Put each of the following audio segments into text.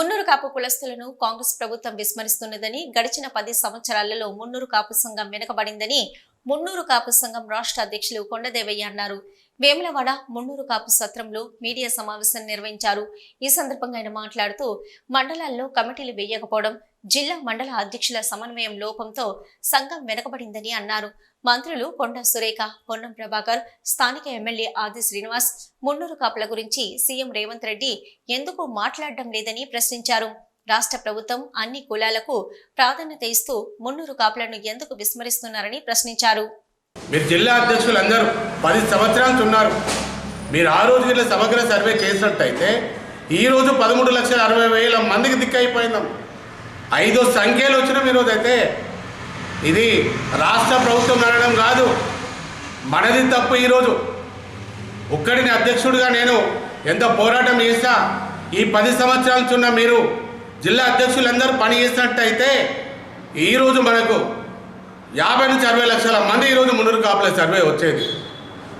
మున్నూరు కాపు కులస్తులను కాంగ్రెస్ ప్రభుత్వం విస్మరిస్తున్నదని గడిచిన పది సంవత్సరాలలో మున్నూరు కాపు సంఘం వెనుకబడిందని మున్నూరు కాపు సంఘం రాష్ట్ర అధ్యక్షులు కొండదేవయ్య అన్నారు. వేములవాడ మున్నూరు కాపు సత్రంలో మీడియా సమావేశం నిర్వహించారు. ఈ సందర్భంగా ఆయన మాట్లాడుతూ మండలాల్లో కమిటీలు వేయకపోవడం జిల్లా మండల అధ్యక్షుల సమన్వయం లోపంతో సంఘం వెనకబడిందని అన్నారు. మంత్రులు కొండ సురేఖ పొన్నం ప్రభాకర్ స్థానిక ఎమ్మెల్యే ఆది శ్రీనివాస్ మున్నూరు కాపుల గురించి సీఎం రేవంత్ రెడ్డి ఎందుకు మాట్లాడడం లేదని ప్రశ్నించారు. రాష్ట్ర ప్రభుత్వం అన్ని కులాలకు ప్రాధాన్యత ఇస్తూ మున్నూరు కాపులను ఎందుకు విస్మరిస్తున్నారని ప్రశ్నించారు. మీరు జిల్లా అధ్యక్షులు అందరూ పది సంవత్సరాలు ఉన్నారు మీరు ఆ రోజు గిట్ల సమగ్ర సర్వే చేసినట్టయితే ఈ రోజు పదమూడు లక్షల అరవై వేల మందికి దిక్కైపోయిందాం. ఐదో సంఖ్యలు వచ్చినాం ఈరోజు అయితే. ఇది రాష్ట్ర ప్రభుత్వం నడడం కాదు. మనది తప్పు ఈరోజు ఒక్కడిని అధ్యక్షుడిగా నేను ఎంత పోరాటం చేస్తా ఈ పది సంవత్సరాల చున్న మీరు జిల్లా అధ్యక్షులందరూ పని చేసినట్టయితే ఈరోజు మనకు యాభై నుంచి అరవై లక్షల మంది ఈరోజు మున్నూరు కాపుల సర్వే వచ్చేది.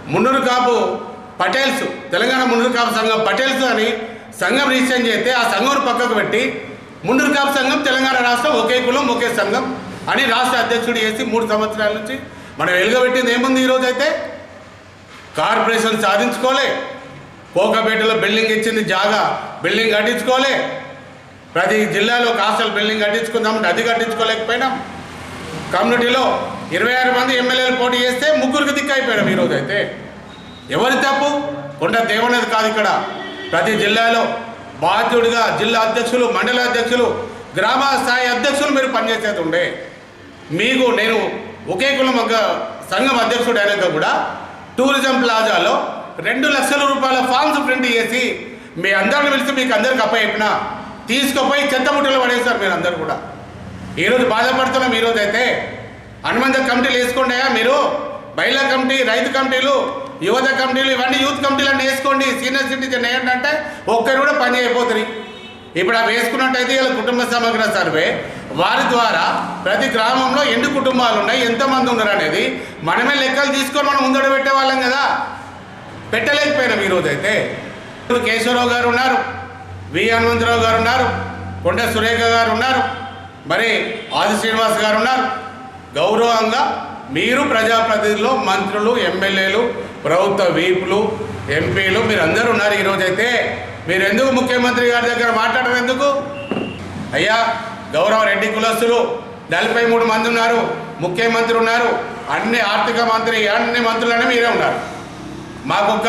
మున్నూరు కాపు పటేల్స్ తెలంగాణ మున్నూరు కాపు సంఘం పటేల్స్ అని సంఘం రిజిస్టర్ చేస్తే ఆ సంఘం పక్కకు పెట్టి మున్నూరు కాపు సంఘం తెలంగాణ రాష్ట్రం ఒకే కులం ఒకే సంఘం అని రాష్ట్ర అధ్యక్షుడు చేసి మూడు సంవత్సరాల నుంచి మనం వెలుగబెట్టింది ఏముంది ఈరోజు అయితే? కార్పొరేషన్ సాధించుకోలే. కోకపేటలో బిల్డింగ్ ఇచ్చింది జాగా బిల్డింగ్ కట్టించుకోలే. ప్రతి జిల్లాలో కాస్టల్ బిల్డింగ్ కట్టించుకుందామంటే అది కట్టించుకోలేకపోయినాం. కమ్యూనిటీలో ఇరవై ఆరు మంది ఎమ్మెల్యేలు పోటీ చేస్తే ముగ్గురికి దిక్కైపోయాడు ఈరోజు అయితే ఎవరి తప్పు? కొండ దేవనేది కాదు ఇక్కడ. ప్రతి జిల్లాలో బాధ్యుడిగా జిల్లా అధ్యక్షులు మండల అధ్యక్షులు గ్రామ స్థాయి అధ్యక్షులు మీరు పనిచేసేది ఉండే. మీకు నేను ఒకే కులం ఒక సంఘం అధ్యక్షుడు అయినాక కూడా టూరిజం ప్లాజాలో రెండు లక్షల రూపాయల ఫామ్స్ ప్రింట్ చేసి మీ అందరిని పిలిచి మీకు అందరికి అప్పచెప్పిన. తీసుకుపోయి చెత్తముట్టలు పడేస్తారు మీరు అందరు కూడా. ఈరోజు బాధపడుతున్నాం ఈరోజు అయితే. అనుబంధ కమిటీలు వేసుకోండియా మీరు. మహిళా కమిటీ రైతు కమిటీలు యువత కమిటీలు ఇవన్నీ యూత్ కమిటీలు అన్నీ వేసుకోండి. సీనియర్ సిటిజన్ ఏంటంటే ఒక్కరు కూడా పని చేయబోతుంది ఇప్పుడు అవి వేసుకున్నట్టయితే ఇలా కుటుంబ సమగ్ర సర్వే. వారి ద్వారా ప్రతి గ్రామంలో ఎన్ని కుటుంబాలు ఉన్నాయి ఎంతమంది ఉన్నారు అనేది మనమే లెక్కలు తీసుకొని మనం ముందడ పెట్టేవాళ్ళం కదా. పెట్టలేకపోయినాం ఈరోజు అయితే. కేశవరావు గారు ఉన్నారు వి హనుమంతరావు గారు ఉన్నారు కొండ సురేఖ గారు ఉన్నారు. మరి ఆది శ్రీనివాస్ గారు ఉన్నారు. గౌరవంగా మీరు ప్రజాప్రతినిధులు మంత్రులు ఎమ్మెల్యేలు ప్రభుత్వ వీపులు ఎంపీలు మీరు అందరూ ఉన్నారు ఈరోజు అయితే మీరు ఎందుకు ముఖ్యమంత్రి గారి దగ్గర మాట్లాడరు ఎందుకు? అయ్యా గౌరవ రెడ్డి కులస్తులు నలభై మూడు మంది ఉన్నారు ముఖ్యమంత్రి ఉన్నారు అన్ని ఆర్థిక మంత్రి అన్ని మంత్రులనే మీరే ఉన్నారు. మాకు ఒక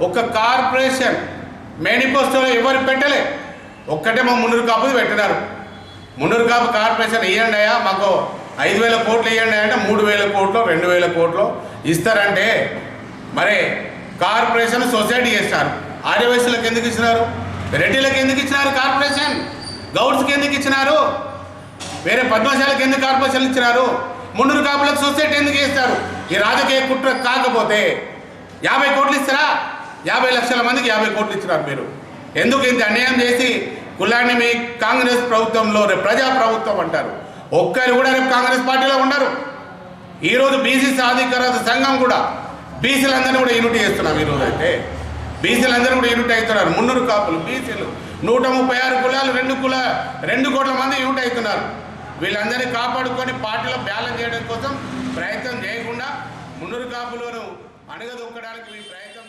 ఒక కార్పొరేషన్ మేనిఫెస్టోలో ఎవరు పెట్టలే? ఒక్కటే మా మున్నూరు కాపుది పెట్టినారు. మున్నూరు కాపు కార్పొరేషన్ ఇవ్వండి అయ్యా మాకు ఐదు వేల కోట్లు ఇవ్వండి అంటే మూడు వేల కోట్లు రెండు వేల కోట్లు ఇస్తారంటే మరి కార్పొరేషన్ సొసైటీ చేస్తారు. ఆర్యవయసులకు ఎందుకు ఇచ్చినారు? రెడ్డిలకు ఎందుకు ఇచ్చినారు కార్పొరేషన్? గౌడ్స్కి ఎందుకు ఇచ్చినారు? వేరే పద్మశాలకు ఎందుకు కార్పొరేషన్ ఇచ్చినారు? మున్నూరు కాపులకు సొసైటీ ఎందుకు ఇస్తారు ఈ రాజకీయ కుట్ర కాకపోతే యాభై కోట్లు ఇస్తారా? యాభై లక్షల మందికి యాభై కోట్లు ఇచ్చినారు మీరు. ఎందుకు ఇంత అన్యాయం చేసి కులాన్ని మీ కాంగ్రెస్ ప్రభుత్వంలో రేపు ప్రజా ప్రభుత్వం అంటారు. ఒక్కరు కూడా రేపు కాంగ్రెస్ పార్టీలో ఉండరు. ఈరోజు బీసీ సాధికారత సంఘం కూడా బీసీలందరినీ కూడా యూనిట్ చేస్తున్నాం ఈరోజు అయితే. బీసీలందరూ కూడా యూనిట్ అవుతున్నారు. మున్నూరు కాపులు బీసీలు నూట ముప్పై ఆరు కులాలు రెండు కుల రెండు కోట్ల మంది యూనిట్ అవుతున్నారు. వీళ్ళందరినీ కాపాడుకొని పార్టీలో బ్యాలెన్స్ చేయడం కోసం ప్రయత్నం చేయకుండా మున్నూరు కాపులను అణగదొక్కడానికి మీ ప్రయత్నం